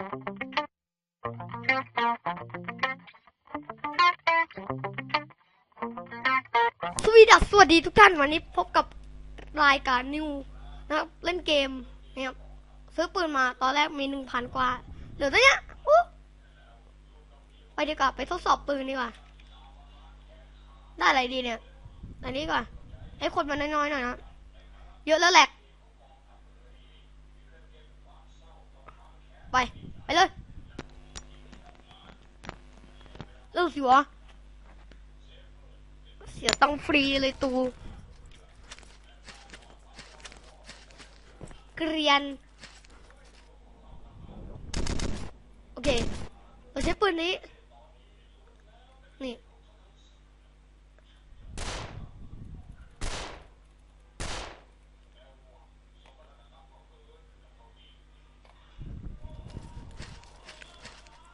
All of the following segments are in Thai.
สวีดัสสวัสดีทุกท่านวันนี้พบกับรายการนิวนะครับ เล่นเกมนะครับซื้อปืนมาตอนแรกมีหนึ่งพันกว่าเหลือตัวเนี้ยอู้ไปดีกว่าไปทดสอบปืนดีกว่า ได้อะไรดีเนี่ย อันนี้ก่อนให้คนมันน้อยๆหน่อยนะ เยอะแล้วแหลก ไป ไปเลย เลิกสิวะ เสียตังค์ฟรีเลยตู เกรียน โอเค เราใช้ปืนนี้ นี่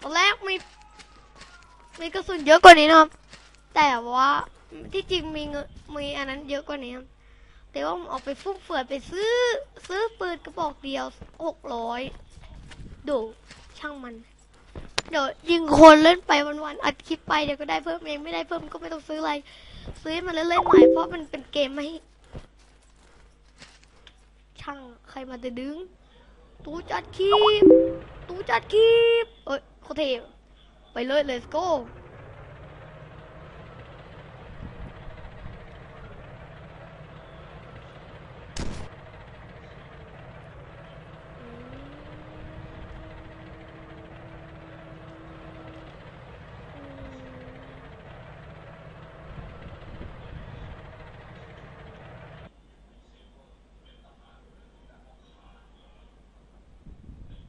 ตอนแรกมี มีกระสุนเยอะกว่านี้นะครับ แต่ว่าที่จริงมีเงินมีอันนั้นเยอะกว่านี้ครับแต่ว่าผมออกไปฟุ่มเฟือยไปซื้อ ซื้อปืนกระบอกเดียวหกร้อยดูช่างมัน เดี๋ยวยิงคนเล่นไปวันๆอัดคลิปไปเดี๋ยวก็ได้เพิ่มเองไม่ได้เพิ่มก็ไม่ต้องซื้ออะไร ซื้อให้มันเล่นใหม่เพราะมันเป็นเกมไม่ช่างใครมาจะดึง ตู้จัดคลิป ตู้จัดคลิป เอ้ยโคเท Wait, lord, let's go.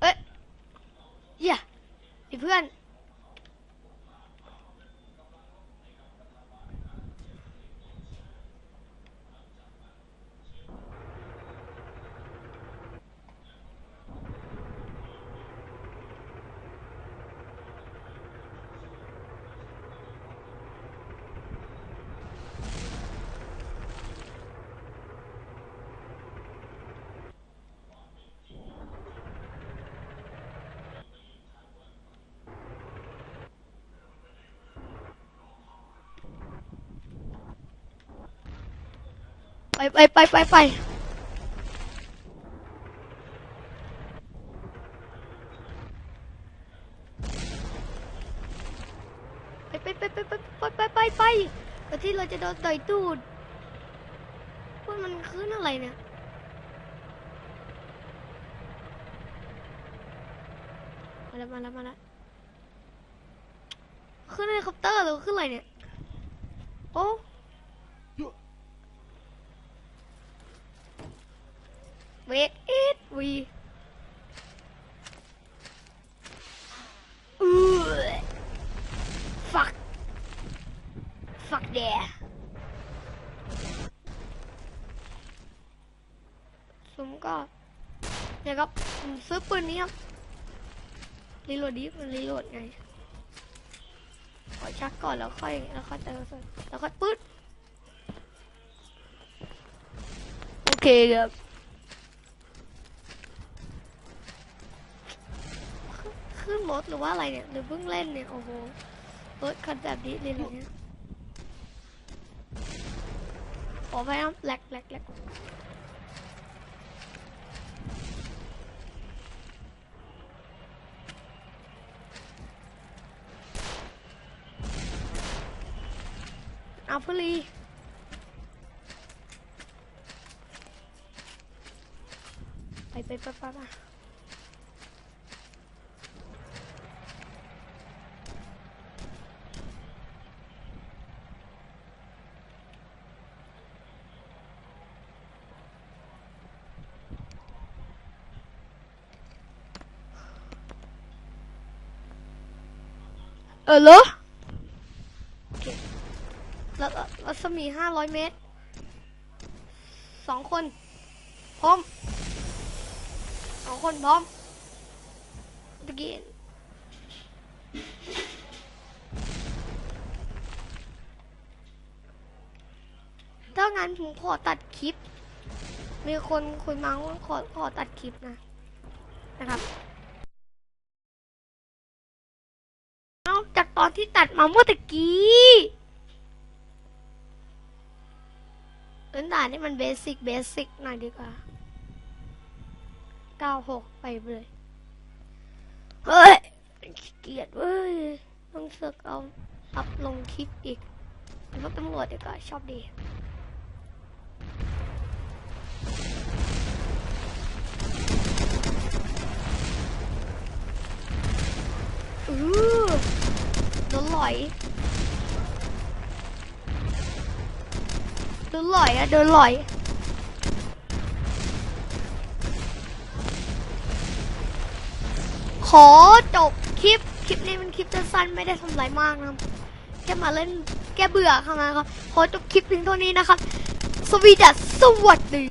Eh. If we can ไอ้เพื่อนไปไปไปไปไปไปไปไปไปไปไปไปไปไปที่เราจะโดนต่อยตูดว่ามันขึ้นอะไรเนี่ยมาแล้วมาแล้วมาแล้วขึ้นเฮลิคอปเตอร์หรือขึ้นอะไรเนี่ยโอ้ เวกอิดวีอือฟักฟักแดผมก็เนี่ยครับผมซื้อปืนนี้ครับรีโหลดดิมันรีโหลดไงขอชักก่อนแล้วค่อยแล้วค่อยเติมแล้วค่อยปึ๊ดโอเคครับ ขึ้น รถหรือว่าอะไรเนี่ยหรือเพิ่งเล่นเนี่ยโอ้โหรถคันแบบนี้เลยเหรอเนี่ยขอไปครับแหลกแหลกแหลกเอาพลีไปไปไปไป เออเหรอเคแล้วแล้วรัศมีห้าร้อยเมตรสองคนพร้อมสองคนพร้อมตะกี้ถ้างั้นผมขอตัดคลิป มีคนคุยมาว่าขอขอตัดคลิปนะ นะครับ ตอนที่ตัดมาเมื่อตะกี้เล่นด่านนี่มันเบสิกเบสิกหน่อยดีกว่า 96 ไปเลย เฮ้ยขี้เกียจเว้ย ต้องเสือกเอาอัพลงคลิปอีกเป็นพวกตำรวจดีกว่าชอบดีอือ โดนหลอยโดนหลอยอะโดนหลอยขอจบคลิป คลิปนี้เป็นคลิปสั้นๆไม่ได้ทำไรมากนะแค่มาเล่นแก้เบื่อค่ะนะครับ ขอจบคลิปเพียงเท่านี้นะครับ สวีดัสสวัสดี